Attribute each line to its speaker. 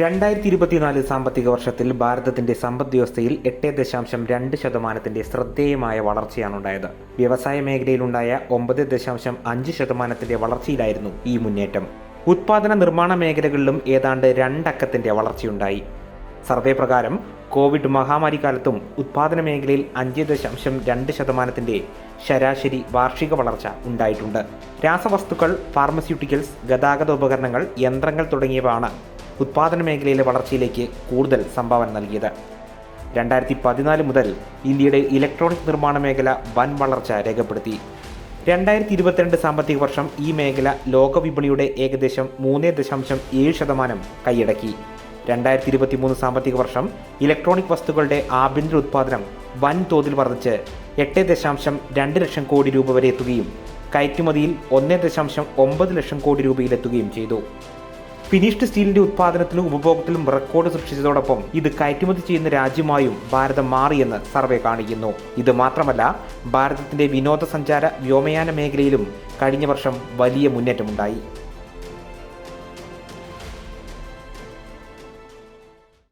Speaker 1: രണ്ടായിരത്തി ഇരുപത്തിനാല് സാമ്പത്തിക വർഷത്തിൽ ഭാരതത്തിന്റെ സമ്പദ് വ്യവസ്ഥയിൽ എട്ട് ദശാംശം രണ്ട് ശതമാനത്തിന്റെ ശ്രദ്ധേയമായ വളർച്ചയാണ് ഉണ്ടായത്. വ്യവസായ മേഖലയിലുണ്ടായ ഒമ്പത് ദശാംശം അഞ്ച് ശതമാനത്തിന്റെ വളർച്ചയിലായിരുന്നു ഈ മുന്നേറ്റം. ഉത്പാദന നിർമ്മാണ മേഖലകളിലും ഏതാണ്ട് രണ്ടക്കത്തിന്റെ വളർച്ചയുണ്ടായി. സർവേ പ്രകാരം കോവിഡ് മഹാമാരി കാലത്തും ഉത്പാദന മേഖലയിൽ അഞ്ച് ദശാംശം രണ്ട് ശതമാനത്തിന്റെ ശരാശരി വാർഷിക വളർച്ച ഉണ്ടായിട്ടുണ്ട്. രാസവസ്തുക്കൾ ഫാർമസ്യൂട്ടിക്കൽസ് ഗതാഗത ഉപകരണങ്ങൾ യന്ത്രങ്ങൾ തുടങ്ങിയവയാണ് ഉത്പാദന മേഖലയിലെ വളർച്ചയിലേക്ക് കൂടുതൽ സംഭാവന നൽകിയത്. രണ്ടായിരത്തി പതിനാല് മുതൽ ഇന്ത്യയുടെ ഇലക്ട്രോണിക് നിർമ്മാണ മേഖല വൻ വളർച്ച രേഖപ്പെടുത്തി. രണ്ടായിരത്തി ഇരുപത്തിരണ്ട് സാമ്പത്തിക വർഷം ഈ മേഖല ലോകവിപണിയുടെ ഏകദേശം മൂന്ന് ദശാംശം ഏഴ് ശതമാനം കൈയടക്കി. രണ്ടായിരത്തി ഇരുപത്തി മൂന്ന് സാമ്പത്തിക വർഷം ഇലക്ട്രോണിക് വസ്തുക്കളുടെ ആഭ്യന്തര ഉത്പാദനം വൻതോതിൽ വർദ്ധിച്ച് എട്ട് ദശാംശം രണ്ട് ലക്ഷം കോടി രൂപ വരെ എത്തുകയും കയറ്റുമതിയിൽ ഒന്ന് ദശാംശം ഒമ്പത് ലക്ഷം കോടി രൂപയിലെത്തുകയും ചെയ്തു. ഫിനിഷ്ഡ് സ്റ്റീലിന്റെ ഉത്പാദനത്തിലും ഉപഭോഗത്തിലും റെക്കോർഡ് സൃഷ്ടിച്ചതോടൊപ്പം ഇത് കയറ്റുമതി ചെയ്യുന്ന രാജ്യമായും ഭാരതം മാറിയെന്ന് സർവേ കാണിക്കുന്നു. ഇത് മാത്രമല്ല ഭാരതത്തിന്റെ വിനോദസഞ്ചാര വ്യോമയാന മേഖലയിലും കഴിഞ്ഞ വർഷം വലിയ മുന്നേറ്റമുണ്ടായി.